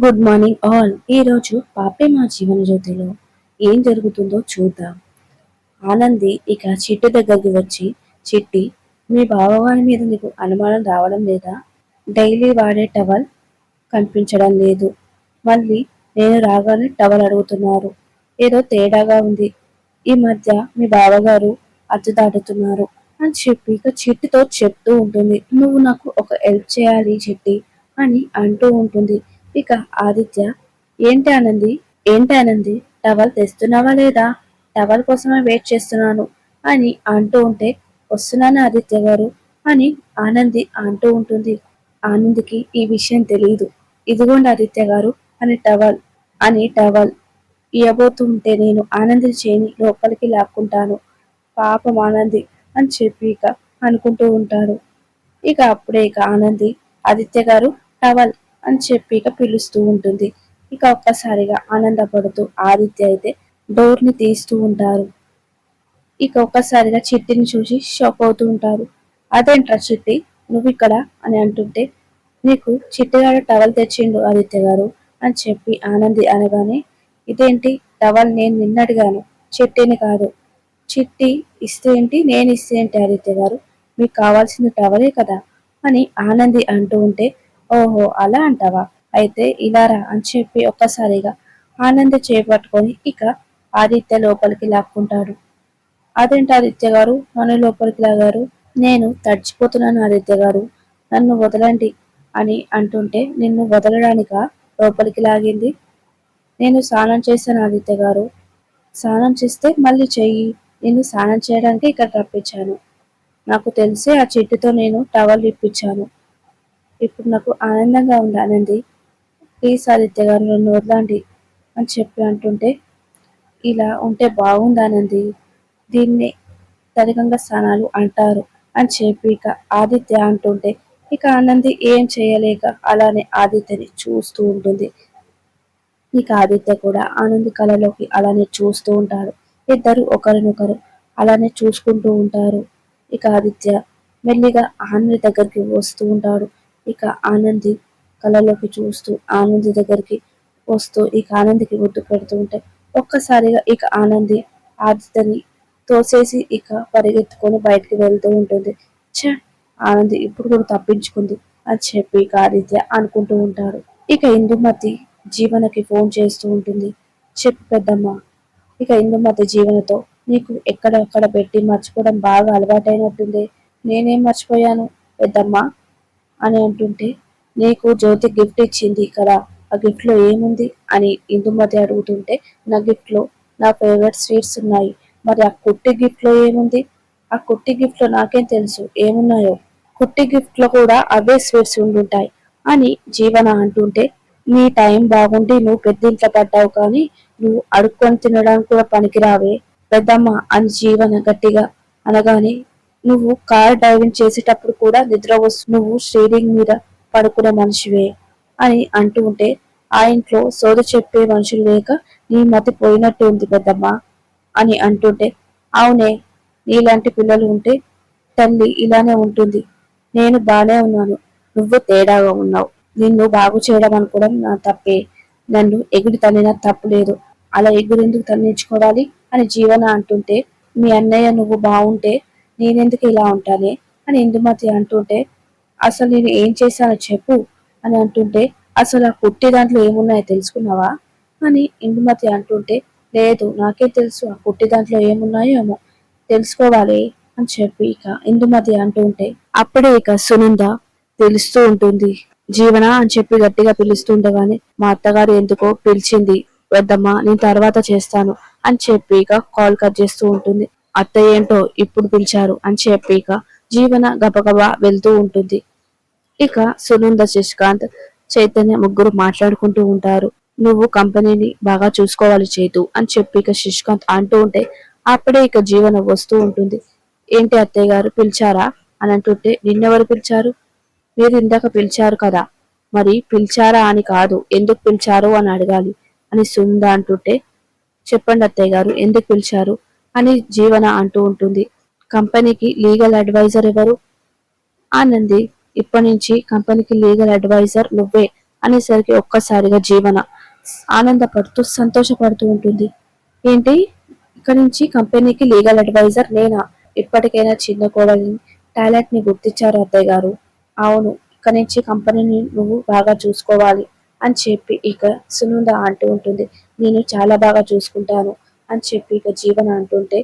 Good morning all ఈరోజు పాపే మా జీవన జ్యోతిలో ఏం జరుగుతుందో చూద్దాం. ఆనంది ఇక చిట్టి దగ్గరికి వచ్చి చిట్టి మీ బావగారి మీద నీకు అనుమానం రావడం లేదా? డైలీ వాడే టవల్ కనిపించడం లేదు. మళ్ళీ నేను రాగానే టవల్ అడుగుతున్నారు. ఏదో తేడాగా ఉంది. ఈ మధ్య మీ బావగారు అచ్చు దాటుతున్నారు అని చెప్పి ఇక చిట్టితో చెప్తూ ఉంటుంది. నువ్వు నాకు ఒక హెల్ప్ చేయాలి చిట్టి అని అంటూ ఉంటుంది. ఇక ఆదిత్య ఏంటి ఆనంది? ఏంటి ఆనంది? టవల్ తెస్తున్నావా లేదా? టవల్ కోసమే వెయిట్ చేస్తున్నాను అని అంటూ ఉంటే వస్తున్నాను ఆదిత్య గారు అని ఆనంది అంటూ ఉంటుంది. ఆనందికి ఈ విషయం తెలియదు ఇదిగోండి ఆదిత్య గారు అని టవల్ అని టవల్ ఇవ్వబోతుంటే నేను ఆనంది చేయని లోపలికి లాక్కుంటాను. పాపం ఆనంది అని చెప్పి ఇక అనుకుంటూ ఉంటాడు ఇక అప్పుడే ఇక ఆనంది ఆదిత్య గారు టవల్ అని చెప్పి ఇక పిలుస్తూ ఉంటుంది. ఇక ఒక్కసారిగా ఆనందపడుతూ ఆదిత్య అయితే డోర్ని తీస్తూ ఉంటారు. ఇక ఒక్కసారిగా చిట్టిని చూసి షాక్ అవుతూ ఉంటారు. అదేంట్రా చిట్టి? నువ్వు ఇక్కడ అని అంటుంటే నీకు చిట్టిగాడు టవల్ తెచ్చిండు ఆదిత్య గారు అని చెప్పి ఆనంది అనగానే ఇదేంటి? టవల్ నేను నిన్నడిగాను చిట్టిని కాదు. చిట్టి ఇస్తే ఏంటి? నేను ఇస్తే ఏంటి ఆదిత్య గారు? మీకు కావాల్సిన టవలే కదా అని ఆనంది అంటూ ఉంటే ఓహో అలా అంటావా? అయితే ఇలారా అని చెప్పి ఒక్కసారిగా ఆనంద్ చేపట్టుకొని ఇక ఆదిత్య లోపలికి లాక్కుంటాడు. అదేంటి ఆదిత్య గారు? నన్ను లోపలికి లాగారు. నేను తడిచిపోతున్నాను ఆదిత్య గారు. నన్ను వదలండి అని అంటుంటే నిన్ను వదలడానిక? లోపలికి లాగింది. నేను స్నానం చేశాను ఆదిత్య గారు. స్నానం చేస్తే మళ్ళీ చెయ్యి. నేను స్నానం చేయడానికి ఇక్కడ రప్పించాను. నాకు తెలిసే ఆ చెట్టుతో నేను టవల్ ఇప్పించాను ఇప్పుడు నాకు ఆనందంగా ఉంది ఆనంది ప్లీజ్ ఆదిత్య గారు నన్ను వదలండి అని చెప్పి అంటుంటే ఇలా ఉంటే బాగుంది ఆనంది దీన్ని తరికంగ స్థానాలు అంటారు అని చెప్పి ఇక ఆదిత్య అంటుంటే ఇక ఆనంది ఏం చేయలేక అలానే ఆదిత్యని చూస్తూ ఉంటుంది. ఇక ఆదిత్య కూడా ఆనంది కళలోకి అలానే చూస్తూ ఉంటాడు ఇద్దరు ఒకరినొకరు అలానే చూసుకుంటూ ఉంటారు. ఇక ఆదిత్య మెల్లిగా ఆనంది దగ్గరికి వస్తూ ఉంటాడు. ఇక ఆనంది కళ్ళలోకి చూస్తూ ఆనంది దగ్గరికి వస్తూ ఇక ఆనందికి ఒడ్డు పెడుతూ ఉంటే ఒక్కసారిగా ఇక ఆనంది ఆదిత్యని తోసేసి ఇక పరిగెత్తుకొని బయటికి వెళ్తూ ఉంటుంది. ఛ! ఆనంది ఇప్పుడు కూడా తప్పించుకుంది అని చెప్పి ఇక ఆదిత్య అనుకుంటూ ఉంటాడు ఇక ఇందుమతి జీవనకి ఫోన్ చేస్తూ ఉంటుంది. చెప్పు పెద్దమ్మ ఇక ఇందుమతి జీవనతో నీకు ఎక్కడెక్కడ పెట్టి మర్చిపోవడం బాగా అలవాటైనట్టుంది. నేనేం మర్చిపోయాను? పెద్దమ్మ అని అంటుంటే నీకు జ్యోతి గిఫ్ట్ ఇచ్చింది కదా ఆ గిఫ్ట్లో ఏముంది? అని ఇందుమతి అడుగుతుంటే నా గిఫ్ట్లో నా ఫేవరెట్ స్వీట్స్ ఉన్నాయి. మరి ఆ కుట్టి గిఫ్ట్లో ఏముంది? ఆ కుట్టి గిఫ్ట్లో నాకేం తెలుసు? ఏమున్నాయో? కుట్టి గిఫ్ట్లో కూడా అవే స్వీట్స్ ఉండుంటాయి అని జీవన అంటుంటే నీ టైం బాగుండి నువ్వు పెద్దింట్లో పడ్డావు కానీ నువ్వు అడుక్కొని తినడానికి కూడా పనికిరావే. పెద్దమ్మ అని జీవన గట్టిగా అనగానే నువ్వు కార్ డ్రైవింగ్ చేసేటప్పుడు కూడా నిద్ర వస్తు నువ్వు స్టీరింగ్ మీద పడుకునే మనిషివే అని అంటూ ఉంటే ఆ ఇంట్లో సోద చెప్పే మనుషులు లేక నీ మతి పోయినట్టు ఉంది పెద్దమ్మ అని అంటుంటే అవునే నీలాంటి పిల్లలు ఉంటే తల్లి ఇలానే ఉంటుంది. నేను బానే ఉన్నాను. నువ్వు తేడాగా ఉన్నావు. నిన్ను బాగు చేయడం అనుకోవడం నా తప్పే. నన్ను ఎగుడి తల్లిన తప్పు లేదు. అలా ఎగురెందుకు తల్లించుకోవాలి అని జీవన అంటుంటే మీ అన్నయ్య నువ్వు బాగుంటే నేనెందుకు ఇలా ఉంటానే అని ఇందుమతి అంటుంటే అసలు నేను ఏం చేశానో చెప్పు అని అంటుంటే అసలు ఆ కుట్టి దాంట్లో ఏమున్నాయో తెలుసుకున్నావా? అని ఇందుమతి అంటుంటే లేదు నాకే తెలుసు ఆ కుట్టి దాంట్లో ఏమున్నాయో ఏమో తెలుసుకోవాలి అని చెప్పి ఇక ఇందుమతి అంటుంటే అప్పుడే ఇక సునంద తెలుస్తూ ఉంటుంది. జీవన? అని చెప్పి గట్టిగా పిలుస్తుండగానే మా అత్తగారు ఎందుకో పిలిచింది వద్దమ్మా నేను తర్వాత చేస్తాను అని చెప్పి ఇక కాల్ కట్ చేస్తూ ఉంటుంది. అత్త ఏంటో ఇప్పుడు పిలిచారు అని చెప్పి ఇక జీవన గబగబా వెళ్తూ ఉంటుంది. ఇక సునంద శశికాంత్ చైతన్య ముగ్గురు మాట్లాడుకుంటూ ఉంటారు. నువ్వు కంపెనీని బాగా చూసుకోవాలి చేతు అని చెప్పి ఇక శశికాంత్ అంటూ ఉంటే అప్పుడే ఇక జీవన వస్తూ ఉంటుంది. ఏంటి అత్తయ్య గారు పిలిచారా అని అంటుంటే నిన్నెవరు పిలిచారు? మీరు ఇందాక పిలిచారు కదా. మరి పిలిచారా అని కాదు ఎందుకు పిలిచారు అని అడగాలి అని సుంద అంటుంటే చెప్పండి అత్తయ్య గారు ఎందుకు పిలిచారు? అని జీవన అంటూ ఉంటుంది. కంపెనీకి లీగల్ అడ్వైజర్ ఎవరు? ఆనంది ఇప్పటి నుంచి కంపెనీకి లీగల్ అడ్వైజర్ నువ్వే అనేసరికి ఒక్కసారిగా జీవన ఆనందపడుతూ సంతోషపడుతూ ఉంటుంది. ఏంటి? ఇక్కడ నుంచి కంపెనీకి లీగల్ అడ్వైజర్ నేనా? ఇప్పటికైనా చిన్న కోడలిని టాలెంట్ని గుర్తించారు అత్తయ్య గారు. అవును ఇక్కడి నుంచి కంపెనీని నువ్వు బాగా చూసుకోవాలి అని చెప్పి ఇక సునంద అంటూ ఉంటుంది. నేను చాలా బాగా చూసుకుంటాను. అని చెప్పి ఇక జీవన అంటుంటే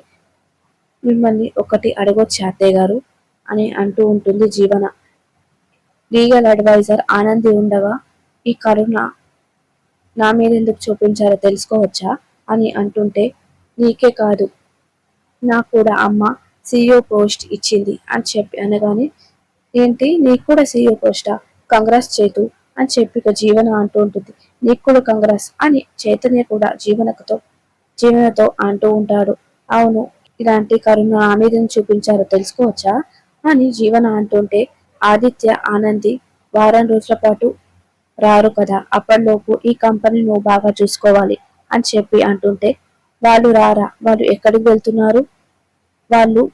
మిమ్మల్ని ఒకటి అడగొచ్చు అత్తయ్య గారు అని అంటూ ఉంటుంది జీవన. లీగల్ అడ్వైజర్ ఆనంది ఉండగా ఈ కరుణ నా మీద ఎందుకు చూపించారో తెలుసుకోవచ్చా? అని అంటుంటే నీకే కాదు. నాకు కూడా అమ్మ సీఈఓ పోస్ట్ ఇచ్చింది అని చెప్పి అనగానే ఏంటి? నీకు కూడా సీఈఓ పోస్టా? కంగ్రెస్ చేతు? అని చెప్పి ఇక జీవన అంటూ ఉంటుంది. నీకు కూడా కంగ్రెస్ అని చైతన్య కూడా జీవనతో జీవనతో అంటూ ఉంటాడు. అవును ఇలాంటి కరుణ ఆమెదని చూపించారో తెలుసుకోవచ్చా? అని జీవన అంటుంటే ఆదిత్య ఆనంది వారం రోజుల పాటు రారు కదా? అప్పటిలోపు ఈ కంపెనీ నువ్వు బాగా చూసుకోవాలి అని చెప్పి అంటుంటే వాళ్ళు రారా? వాళ్ళు ఎక్కడికి వెళ్తున్నారు? వాళ్ళు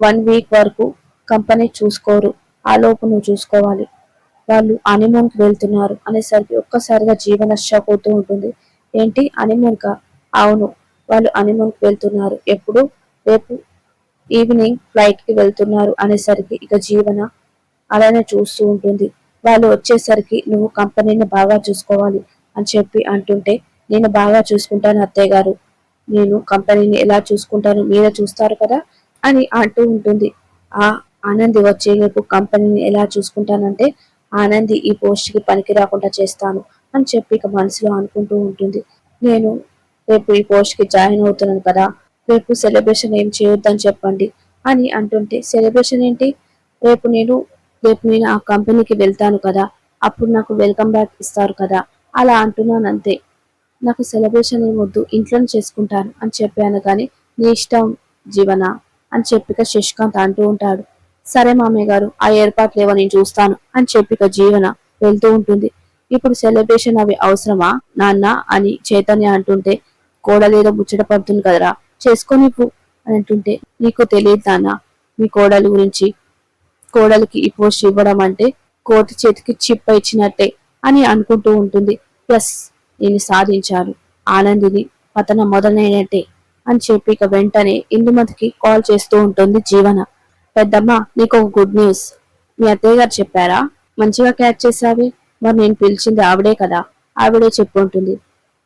వన్ వీక్ వరకు కంపెనీ చూసుకోరు. ఆ లోపు నువ్వు చూసుకోవాలి. వాళ్ళు హనీమూన్కి వెళ్తున్నారు అనేసరికి ఒక్కసారిగా జీవన షాక్ అవుతూ ఉంటుంది. ఏంటి హనీమూన్ అవును వాళ్ళు హనీమూన్ వెళ్తున్నారు. ఎప్పుడు? రేపు ఈవినింగ్ ఫ్లైట్కి వెళ్తున్నారు అనేసరికి ఇక జీవన అలానే చూస్తూ ఉంటుంది. వాళ్ళు వచ్చేసరికి నువ్వు కంపెనీని బాగా చూసుకోవాలి అని చెప్పి అంటుంటే నేను బాగా చూసుకుంటాను అత్తయ్య గారు. నేను కంపెనీని ఎలా చూసుకుంటాను? మీరే చూస్తారు కదా? అని అంటూ ఉంటుంది. ఆ ఆనంది వచ్చే రేపు కంపెనీని ఎలా చూసుకుంటానంటే ఆనంది ఈ పోస్ట్కి పనికి రాకుండా చేస్తాను అని చెప్పి ఇక మనసులో అనుకుంటూ ఉంటుంది. నేను రేపు ఈ పోస్ట్కి జాయిన్ అవుతున్నాను కదా రేపు సెలబ్రేషన్ ఏం చేయొద్దని చెప్పండి అని అంటుంటే సెలబ్రేషన్ ఏంటి? రేపు నేను రేపు నేను ఆ కంపెనీకి వెళ్తాను కదా అప్పుడు నాకు వెల్కమ్ బ్యాక్ ఇస్తారు కదా అలా అంటున్నాను అంతే నాకు సెలబ్రేషన్ ఏమొద్దు ఇంట్లోనే చేసుకుంటాను అని చెప్పాను కానీ నీ ఇష్టం జీవన? అని చెప్పిక శశికాంత్ అంటూ ఉంటాడు. సరే మామయ్య గారు ఆ ఏర్పాట్లు ఏవో నేను చూస్తాను అని చెప్పిక జీవన వెళ్తూ ఉంటుంది. ఇప్పుడు సెలబ్రేషన్ అవి అవసరమా నాన్న? అని చైతన్య అంటుంటే కోడలేదో ముచ్చట పడుతుంది కదరా? చేసుకోనివ్వు అని అంటుంటే నీకు తెలియదు నాన్న మీ కోడలి గురించి. కోడలికి ఈ పోస్ట్ ఇవ్వడం అంటే కోటి చేతికి చిప్ప ఇచ్చినట్టే అని అనుకుంటూ ఉంటుంది. ప్లస్ నేను సాధించాను. ఆనందిని పతనం మొదలైనట్టే అని చెప్పి ఇక వెంటనే ఇందుమతికి కాల్ చేస్తూ ఉంటుంది జీవన. పెద్దమ్మ నీకు ఒక గుడ్ న్యూస్. మీ అత్తయ్య గారు చెప్పారా? మంచిగా క్యాచ్ చేసావి మరి నేను పిలిచింది ఆవిడే కదా. ఆవిడే చెప్పుంటుంది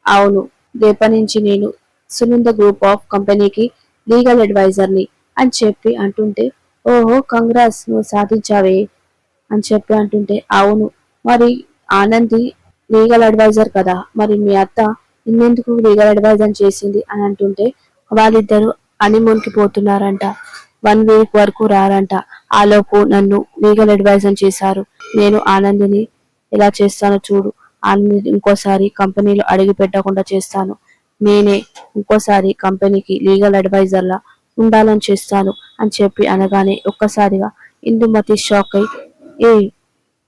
అవును రేపటి నుంచి నేను సునంద గ్రూప్ ఆఫ్ కంపెనీకి లీగల్ అడ్వైజర్ని అని చెప్పి అంటుంటే ఓహో కంగ్రాస్ నువ్వు సాధించావే అని చెప్పి అంటుంటే అవును. మరి ఆనంది లీగల్ అడ్వైజర్ కదా. మరి మీ అత్త ఇన్నెందుకు లీగల్ అడ్వైజర్ చేసింది అని అంటుంటే వాళ్ళిద్దరూ హనీమూన్ పోతున్నారంట. వన్ వీక్ వరకు రారంట. ఆలోపు నన్ను లీగల్ అడ్వైజర్ చేశారు. నేను ఆనందిని ఎలా చేస్తానో చూడు. ఆనంది ఇంకోసారి కంపెనీలో అడిగి పెట్టకుండా చేస్తాను. నేనే ఇంకోసారి కంపెనీకి లీగల్ అడ్వైజర్లా ఉండాలని చేస్తాను అని చెప్పి అనగానే ఒక్కసారిగా ఇందుమతి షాక్ అయి ఏ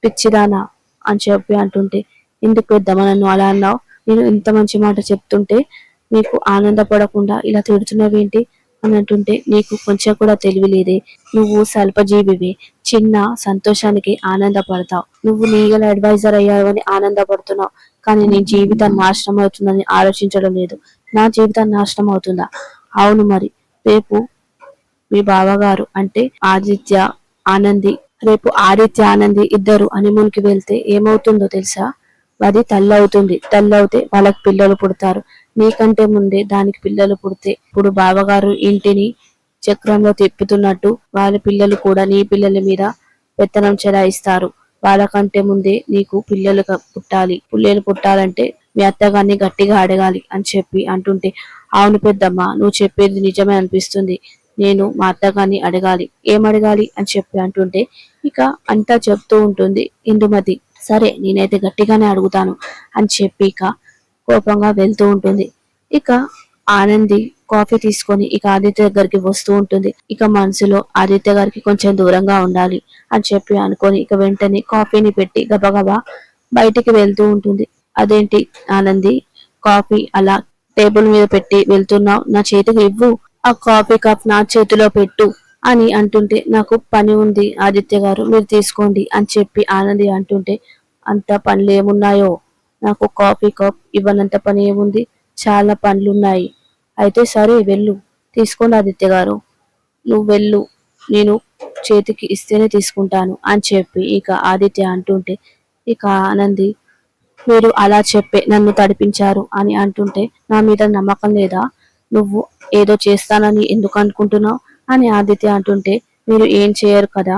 పిచ్చిదానా? అని చెప్పి అంటుంటే ఎందుకు పెద్దమ్మ నన్ను అలా అన్నావు? నేను ఇంత మంచి మాట చెప్తుంటే నీకు ఆనందపడకుండా ఇలా తిడుతున్నావేంటి? అని అంటుంటే నీకు కొంచెం కూడా తెలివి లేదే. నువ్వు స్వల్పజీవివి. చిన్న సంతోషానికి ఆనందపడతావు. నువ్వు లీగల్ అడ్వైజర్ అయ్యావు అని ఆనందపడుతున్నావు. కానీ నీ జీవితం నాశనం అవుతుందని ఆలోచించడం లేదు. నా జీవితం నాశనం అవుతుందా? అవును మరి. రేపు మీ బావగారు అంటే ఆదిత్య ఆనంది రేపు ఆదిత్య ఆనంది ఇద్దరు హనీమూన్ వెళ్తే ఏమవుతుందో తెలుసా? అది తల్లి అవుతుంది తల్లి అవుతే వాళ్ళకి పిల్లలు పుడతారు. నీకంటే ముందే దానికి పిల్లలు పుడితే ఇప్పుడు బావగారు ఇంటిని చక్రంలో తిప్పుతున్నట్టు వాళ్ళ పిల్లలు కూడా నీ పిల్లల మీద పెత్తనం చెలాయిస్తారు. వాళ్ళకంటే ముందే నీకు పిల్లలు పుట్టాలి. పిల్లలు పుట్టాలంటే మీ అత్తగారిని గట్టిగా అడగాలి అని చెప్పి అంటుంటే అవును పెద్దమ్మ నువ్వు చెప్పేది నిజమే అనిపిస్తుంది. నేను మా అత్తగారిని అడగాలి. ఏం అడగాలి? అని చెప్పి అంటుంటే ఇక అంతా చెప్తూ ఉంటుంది ఇందుమతి. సరే నేనైతే గట్టిగానే అడుగుతాను అని చెప్పి ఇక కోపంగా వెళ్తూ ఉంటుంది. ఇక ఆనంది కాఫీ తీసుకొని ఇక ఆదిత్య దగ్గరికి వస్తూ ఉంటుంది. ఇక మనసులో ఆదిత్య గారికి కొంచెం దూరంగా ఉండాలి అని చెప్పి అనుకొని ఇక వెంటనే కాఫీని పెట్టి గబగబా బయటికి వెళ్తూ ఉంటుంది. అదేంటి ఆనంది? కాఫీ అలా టేబుల్ మీద పెట్టి వెళ్తున్నావు. నా చేతికి ఇవ్వు. ఆ కాఫీ కప్ నా చేతిలో పెట్టు అని అంటుంటే నాకు పని ఉంది ఆదిత్య గారు మీరు తీసుకోండి అని చెప్పి ఆనంది అంటుంటే అంత పనులు ఏమున్నాయో నాకు కాఫీ కప్ ఇవ్వనంత పని ఏముంది? చాలా పనులున్నాయి. అయితే సరే వెళ్ళు. తీసుకోండి ఆదిత్య గారు. నువ్వు వెళ్ళు. నేను చేతికి ఇస్తేనే తీసుకుంటాను అని చెప్పి ఇక ఆదిత్య అంటుంటే ఇక ఆనంది మీరు అలా చెప్పే నన్ను తడిపించారు అని అంటుంటే నా మీద నమ్మకం లేదా? నువ్వు ఏదో చేస్తానని ఎందుకు అనుకుంటున్నావు? అని ఆదిత్య అంటుంటే మీరు ఏం చేయరు కదా?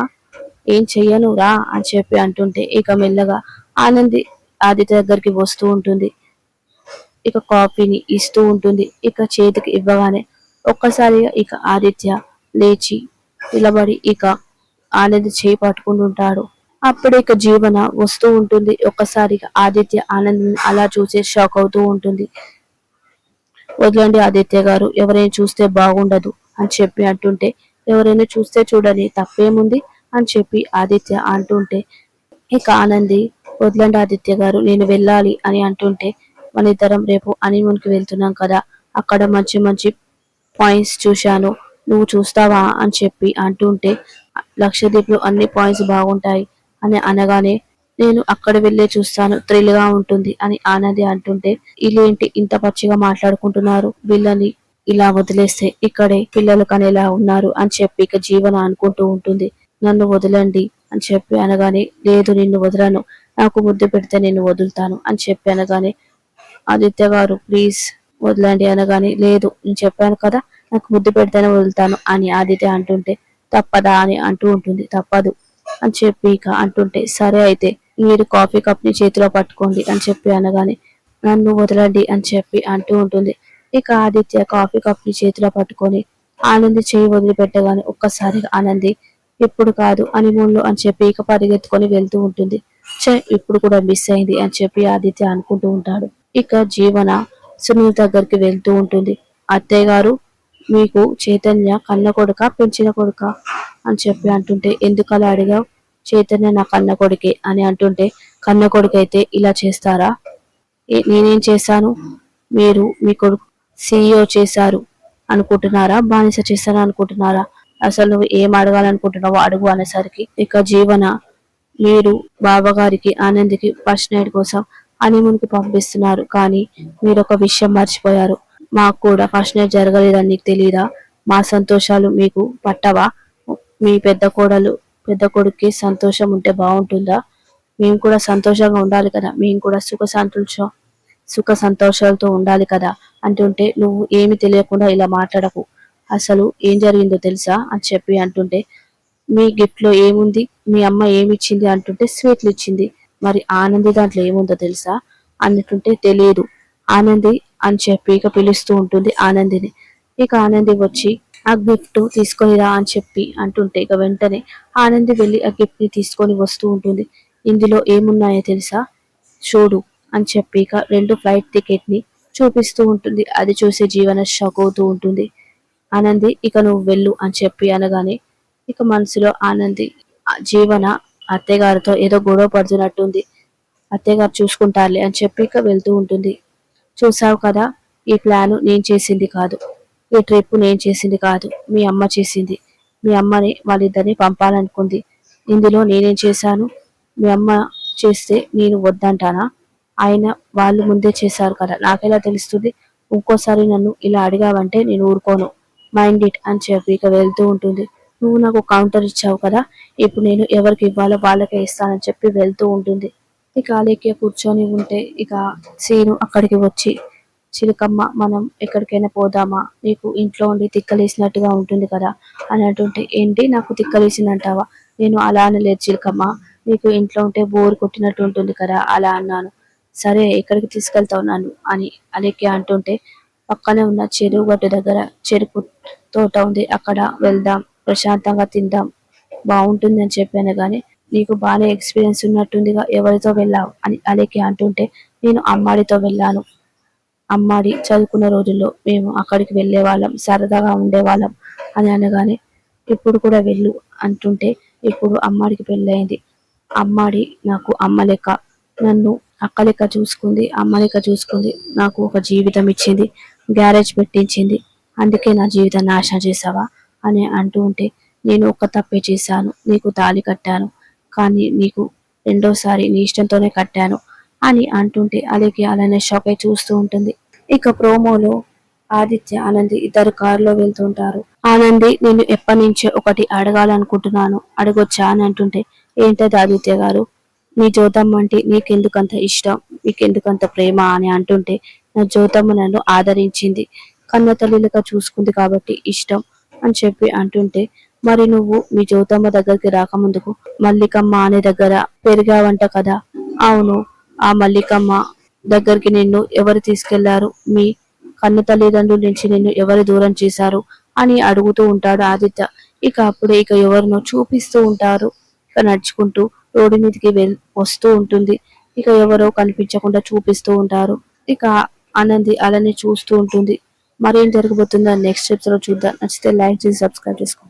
ఏం చెయ్యను రా అని చెప్పి అంటుంటే ఇక మెల్లగా ఆనంది ఆదిత్య దగ్గరికి వస్తూ ఉంటుంది. ఇక కాఫీని ఇస్తూ ఉంటుంది. ఇక చేతికి ఇవ్వగానే ఒక్కసారిగా ఇక ఆదిత్య లేచి నిలబడి ఇక ఆనంద్ చేయి పట్టుకుంటుంటాడు. అప్పుడు ఇక జీవన వస్తూ ఉంటుంది. ఒక్కసారిగా ఆదిత్య ఆనంద్ అలా చూసి షాక్ అవుతూ ఉంటుంది. వదలండి ఆదిత్య గారు ఎవరైనా చూస్తే బాగుండదు అని చెప్పి అంటుంటే ఎవరైనా చూస్తే చూడని తప్పేముంది అని చెప్పి ఆదిత్య అంటుంటే ఇక ఆనంది వదలండి ఆదిత్య గారు నేను వెళ్ళాలి అని అంటుంటే మన ఇద్దరం రేపు హనీమూన్కి వెళ్తున్నాం కదా అక్కడ మంచి మంచి పాయింట్స్ చూశాను. నువ్వు చూస్తావా? అని చెప్పి అంటుంటే లక్షద్వీప్లో అన్ని పాయింట్స్ బాగుంటాయి అని అనగానే నేను అక్కడ వెళ్ళే చూస్తాను థ్రిల్గా ఉంటుంది అని ఆనంది అంటుంటే వీళ్ళేంటి ఇంత పచ్చిగా మాట్లాడుకుంటున్నారు? వీళ్ళని ఇలా వదిలేస్తే ఇక్కడే పిల్లలు కనేలా ఉన్నారు అని చెప్పి ఇక జీవన అనుకుంటూ ఉంటుంది. నన్ను వదలండి అని చెప్పి అనగానే లేదు నిన్ను వదలను. నాకు ముద్దు పెడితే నేను వదులుతాను. అని చెప్పి అనగానే ఆదిత్య గారు ప్లీజ్ వదలండి. అనగానే లేదు నేను చెప్పాను కదా నాకు ముద్దు పెడితేనే వదులుతాను అని ఆదిత్య అంటుంటే తప్పదా అని అంటూ ఉంటుంది. తప్పదు అని చెప్పి ఇక అంటుంటే సరే అయితే మీరు కాఫీ కప్ని చేతిలో పట్టుకోండి అని చెప్పి అనగానే నన్ను వదలండి అని చెప్పి అంటూ ఉంటుంది. ఇక ఆదిత్య కాఫీ కప్ని చేతిలో పట్టుకొని ఆనంది చేయి వదిలిపెట్టగానే ఒక్కసారిగా ఆనంది ఇప్పుడు కాదు లో అని చెప్పి ఇక పరిగెత్తుకొని వెళ్తూ ఉంటుంది. ఛే ఇప్పుడు కూడా మిస్ అయింది అని చెప్పి ఆదిత్య అనుకుంటూ ఉంటాడు. ఇక జీవన సునీల్ దగ్గరికి వెళ్తూ ఉంటుంది. అత్తయ్య గారు మీకు చైతన్య కన్న కొడుక పెంచిన కొడుక? అని చెప్పి అంటుంటే ఎందుకు అలా అడిగావు? చైతన్య నా కన్న కొడుకే అని అంటుంటే కన్న కొడుకు అయితే ఇలా చేస్తారా? నేనేం చేశాను? మీరు మీ కొడుకు సీఈఓ చేశారు అనుకుంటున్నారా? బానిస చేశారు అనుకుంటున్నారా? అసలు నువ్వు ఏం అడగాలనుకుంటున్నావో అడుగు అనేసరికి ఇక జీవన మీరు బాబాగారికి ఆనంద్కి ఫస్ట్ నైట్ కోసం హనీమూన్కి పంపిస్తున్నారు. కానీ మీరు ఒక విషయం మర్చిపోయారు. మాకు కూడా ఫస్ట్ నైట్ జరగలేదని నీకు తెలియదా మా సంతోషాలు మీకు పట్టవా? మీ పెద్ద కోడలు పెద్ద కొడుక్కి సంతోషం ఉంటే బాగుంటుందా? మేము కూడా సంతోషంగా ఉండాలి కదా? మేము కూడా సుఖ సంతోషం సుఖ సంతోషాలతో ఉండాలి కదా? అంటుంటే నువ్వు ఏమి తెలియకుండా ఇలా మాట్లాడకు. అసలు ఏం జరిగిందో తెలుసా అని చెప్పి అంటుంటే మీ గిఫ్ట్లో ఏముంది? మీ అమ్మ ఏమిచ్చింది? అంటుంటే స్వీట్లు ఇచ్చింది. మరి ఆనంది దాంట్లో ఏముందో తెలుసా? అన్నట్టుంటే తెలియదు ఆనంది అని చెప్పి ఇక పిలుస్తూ ఉంటుంది ఆనందిని. ఇక ఆనంది వచ్చి ఆ గిఫ్ట్ తీసుకొని రా అని చెప్పి అంటుంటే ఇక వెంటనే ఆనంది వెళ్ళి ఆ గిఫ్ట్ని తీసుకొని వస్తూ ఉంటుంది. ఇందులో ఏమున్నాయో తెలుసా? చూడు అని చెప్పి ఇక రెండు ఫ్లైట్ టికెట్ని చూపిస్తూ ఉంటుంది. అది చూసి జీవన షాక్ అవుతూ ఉంటుంది. ఆనంది ఇక నువ్వు వెళ్ళు అని చెప్పి అనగానే ఇక మనసులో ఆనంది జీవన అత్తయ్యగారితో ఏదో గొడవ పడుతున్నట్టుంది. అత్తయ్య గారు చూసుకుంటారులే అని చెప్పి ఇక వెళ్తూ ఉంటుంది. చూసావు కదా ఈ ప్లాన్ నేను చేసింది కాదు. ఈ ట్రిప్ నేను చేసింది కాదు. మీ అమ్మ చేసింది. మీ అమ్మని వాళ్ళిద్దరిని పంపాలనుకుంది. ఇందులో నేనేం చేశాను? మీ అమ్మ చేస్తే నేను వద్దంటానా? ఆయన వాళ్ళు ముందే చేశారు కదా. నాకెలా తెలుస్తుంది? ఇంకోసారి నన్ను ఇలా అడిగావంటే నేను ఊరుకోను. మైండ్ ఇట్ అని చెప్పి ఇక వెళ్తూ ఉంటుంది. నువ్వు నాకు కౌంటర్ ఇచ్చావు కదా ఇప్పుడు నేను ఎవరికి ఇవ్వాలో వాళ్ళకే ఇస్తానని చెప్పి వెళ్తూ ఉంటుంది. ఇక అలేఖ్య కూర్చొని ఉంటే ఇక సీను అక్కడికి వచ్చి చిలకమ్మ మనం ఎక్కడికైనా పోదామా? నీకు ఇంట్లో ఉండి తిక్కలేసినట్టుగా ఉంటుంది కదా అని అంటుంటే ఏంటి నాకు తిక్కలేసిందంటావా? నేను అలా అనలేదు చిలకమ్మ. నీకు ఇంట్లో ఉంటే బోర్ కొట్టినట్టు ఉంటుంది కదా అలా అన్నాను. సరే ఎక్కడికి తీసుకెళ్తావు నన్ను అని అలేఖ్య అంటుంటే పక్కనే ఉన్న చెరువు గట్టు దగ్గర చెరుకు తోట ఉంది. అక్కడ వెళ్దాం ప్రశాంతంగా తిందాం. బాగుంటుంది అని చెప్పాను కానీ నీకు బాగానే ఎక్స్పీరియన్స్ ఉన్నట్టుందిగా ఎవరితో వెళ్ళావు అని అలేఖ్య అంటుంటే నేను అమ్మాడితో వెళ్ళాను. అమ్మాడి చదువుకున్న రోజుల్లో మేము అక్కడికి వెళ్ళే వాళ్ళం సరదాగా ఉండేవాళ్ళం అని అనగానే ఇప్పుడు కూడా వెళ్ళు అంటుంటే ఇప్పుడు అమ్మాడికి పెళ్ళయింది. అమ్మాడి నాకు అమ్మ లెక్క. నన్ను అక్క లెక్క చూసుకుంది అమ్మ లెక్క చూసుకుంది. నాకు ఒక జీవితం ఇచ్చింది. గ్యారేజ్ పెట్టించింది. అందుకే నా జీవితాన్ని నాశనం చేసావా అని అంటూ ఉంటే నేను ఒక తప్పే చేశాను. నీకు తాళి కట్టాను. కానీ నీకు రెండోసారి నీ ఇష్టంతోనే కట్టాను అని అంటుంటే అలాగే అలానే షాక్ అయి చూస్తూ ఉంటుంది. ఇక ప్రోమోలో ఆదిత్య ఆనంది ఇద్దరు కారులో వెళ్తుంటారు. ఆనంది నేను ఎప్పటి నుంచే ఒకటి అడగాలనుకుంటున్నాను. అడగొచ్చా? అని అంటుంటే ఏంటది ఆదిత్య గారు? మీ జ్యోతమ్మ అంటే నీకెందుకంత ఇష్టం? నీకెందుకంత ప్రేమ? అని అంటుంటే నా జ్యోతమ్మ నన్ను ఆదరించింది. కన్న తల్లిలుగా చూసుకుంది కాబట్టి ఇష్టం అని చెప్పి అంటుంటే మరి నువ్వు మీ జ్యోతమ్మ దగ్గరికి రాకముందుకు మల్లికమ్మ అనే దగ్గర పెరిగావంట కదా? అవును ఆ మల్లికమ్మ దగ్గరికి నిన్ను ఎవరు తీసుకెళ్ళారు? మీ కన్న తల్లిదండ్రుల నుంచి నిన్ను ఎవరు దూరం చేశారు? అని అడుగుతూ ఉంటాడు ఆదిత్య. ఇక అప్పుడే ఇక ఎవరినో చూపిస్తూ ఉంటారు. ఇక నడుచుకుంటూ రోడ్డు మీదకి వెళ్ వస్తూ ఉంటుంది. ఇక ఎవరో కనిపించకుండా చూపిస్తూ ఉంటారు. ఇక ఆనంది అలానే చూస్తూ ఉంటుంది. మరేం జరగబోతుందో నెక్స్ట్లో చూద్దాం. నచ్చితే లైక్ చేసి సబ్స్క్రైబ్ చేసుకోండి.